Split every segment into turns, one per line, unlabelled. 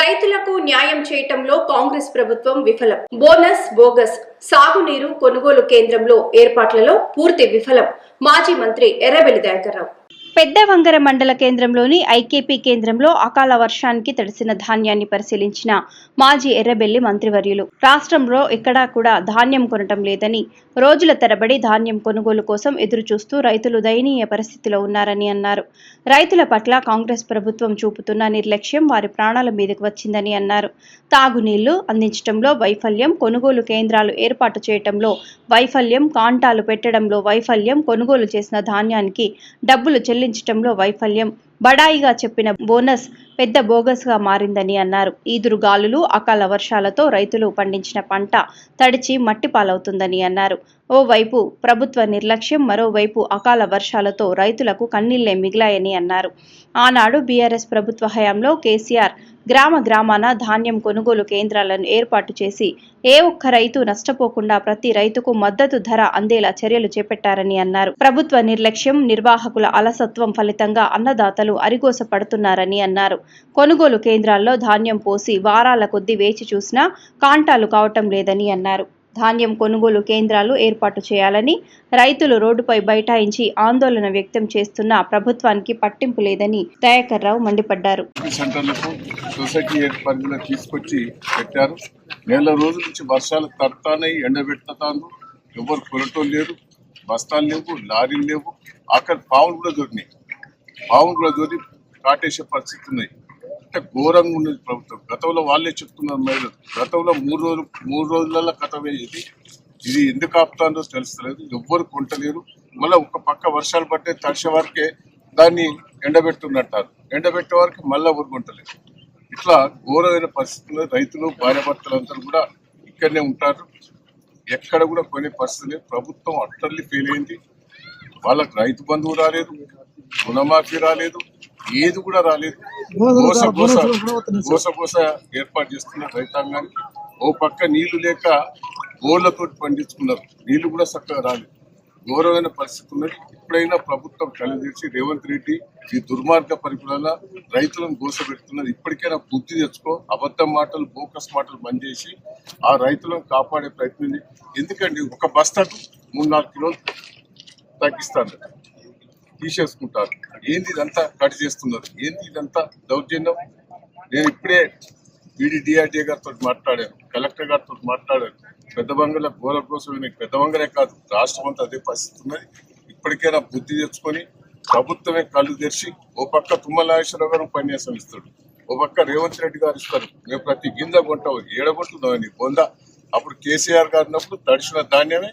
రైతులకు న్యాయం చేయటంలో కాంగ్రెస్ ప్రభుత్వం విఫలం. బోనస్ బోగస్ సాగునీరు కొనుగోలు కేంద్రంలో ఏర్పాట్లలో పూర్తి విఫలం. మాజీ మంత్రి ఎర్రబెల్లి దయాకర్రావు
పెద్ద వంగర మండల కేంద్రంలోని ఐకేపీ కేంద్రంలో అకాల వర్షానికి తడిసిన ధాన్యాన్ని పరిశీలించిన మాజీ ఎర్రబెల్లి మంత్రివర్యులు. రాష్ట్రంలో ఎక్కడా కూడా ధాన్యం కొనటం లేదని రోజుల తరబడి ధాన్యం కొనుగోలు కోసం ఎదురు చూస్తూ రైతులు దయనీయ పరిస్థితిలో ఉన్నారని అన్నారు. రైతుల పట్ల కాంగ్రెస్ ప్రభుత్వం చూపుతున్న నిర్లక్ష్యం వారి ప్రాణాల మీదకు వచ్చిందని అన్నారు. తాగునీళ్ళు అందించడంలో వైఫల్యం కొనుగోలు కేంద్రాలు ఏర్పాటు చేయటంలో వైఫల్యం కాంటాలు పెట్టడంలో వైఫల్యం కొనుగోలు చేసిన ధాన్యానికి డబ్బులు చెల్లించటంలో వైఫల్యం. బడాయిగా చెప్పిన బోనస్ పెద్ద బోగస్గా మారిందని అన్నారు. ఈదురు గాలులు అకాల వర్షాలతో రైతులు పండించిన పంట తడిచి మట్టి పాలవుతుందని అన్నారు. ఓవైపు ప్రభుత్వ నిర్లక్ష్యం మరోవైపు అకాల వర్షాలతో రైతులకు కన్నీళ్ళే మిగిలాయని అన్నారు. ఆనాడు బీఆర్ఎస్ ప్రభుత్వ హయాంలో కేసీఆర్ గ్రామ గ్రామాన ధాన్యం కొనుగోలు కేంద్రాలను ఏర్పాటు చేసి ఏ ఒక్క రైతు నష్టపోకుండా ప్రతి రైతుకు మద్దతు ధర అందేలా చర్యలు చేపట్టారని అన్నారు. ప్రభుత్వ నిర్లక్ష్యం నిర్వాహకుల అలసత్వం ఫలితంగా అన్నదాతలు అరిగోస పడుతున్నారని అన్నారు. కొనుగోలు కేంద్రాల్లో ధాన్యం పోసి వారాల కొద్దీ వేచి చూసినా కాంటాలు కావటం లేదని అన్నారు. ధాన్యం కొనుగోలు కేంద్రాలు ఏర్పాటు చేయాలని రైతులు రోడ్డుపై బైఠాయించి ఆందోళన వ్యక్తం చేస్తున్నా ప్రభుత్వానికి పట్టింపు లేదని దయాకర్ రావు మండిపడ్డారు
తీసుకొచ్చి పెట్టారు. నెల రోజుల నుంచి వర్షాలు తడతానే ఎండబెడతాను ఎవరు కొనటం లేరు బస్తాలు లేవు లారీలు లేవు. అక్కడ పావులు కూడా దొరినాయి పావులు కూడా దొరి కాటేసే పరిస్థితి ఉన్నాయి అంటే ఘోరంగా ఉన్నది ప్రభుత్వం. గతంలో వాళ్ళే చెప్తున్నారు మహిళలు. గతంలో మూడు రోజులు మూడు రోజులలో గతమే ఇది ఇది ఎందుకు ఆపుతానో తెలుస్తలేదు. ఎవ్వరు కొంటలేరు. మళ్ళీ ఒక పక్క వర్షాలు పట్టే తడిసే వరకే దాన్ని ఎండబెట్టున్నట్టారు ఎండబెట్టే వరకు మళ్ళీ ఎవరు కొంటలేరు. ఇట్లా ఘోరమైన పరిస్థితుల్లో రైతులు భార్యాభర్తలందరూ కూడా ఇక్కడనే ఉంటారు. ఎక్కడ కూడా కొనే పరిస్థితి ప్రభుత్వం అట్టర్లీ ఫెయిల్ అయింది. వాళ్ళకి రైతు బంధువు రాలేదు. రుణమాఫీ రాలేదు. ఏది కూడా రాలేదు. గోస గోస గోస గోస ఏర్పాటు చేస్తున్న రైతాంగానికి ఓ పక్క నీళ్ళు లేక బోర్లతో పండించుకున్నారు. నీళ్ళు కూడా చక్కగా రాలేదు. ఘోరమైన పరిస్థితి ఉన్నది. ఇప్పుడైనా ప్రభుత్వం కలదీర్చి రేవంత్ రెడ్డి ఈ దుర్మార్గ పరిపాలన రైతులను గోసపెడుతున్నది ఇప్పటికైనా బుద్ధి తెచ్చుకో అబద్ధం మాటలు బోకస్ మాటలు బంద్ చేసి ఆ రైతులను కాపాడే ప్రయత్నం. ఎందుకండి ఒక బస్తాకు మూడు నాలుగు కిలోలు తగ్గిస్తారు తీసేసుకుంటారు. ఏంది ఇదంతా కట్ చేస్తున్నారు? ఏంది ఇదంతా దౌర్జన్యం? నేను ఇప్పుడే బీడీ డిఆర్డీఏ గారితో మాట్లాడాను కలెక్టర్ గారితో మాట్లాడాను. పెద్ద బంగళ గోల కోసం పెద్ద బంగళే కాదు రాష్ట్రం అంతా అదే పరిస్థితి ఉన్నది. ఇప్పటికైనా బుద్ధి తెచ్చుకొని ప్రభుత్వమే కళ్ళు తెరిచి ఓ పక్క తుమ్మల నాగేశ్వరరావు గారు ఉపన్యాసం ఇస్తాడు ఓ పక్క రేవంత్ రెడ్డి గారు ఇస్తారు. మేము ప్రతి గింజ కొంటావు ఏడగొట్టున్నావు నీ బొంద. అప్పుడు కేసీఆర్ గారు ఉన్నప్పుడు తడిసిన ధాన్యమే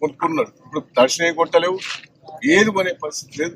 కొనుక్కున్నాడు ఇప్పుడు దర్శనం కొంటలేవు ఏది కొనే పరిస్థితి లేదు.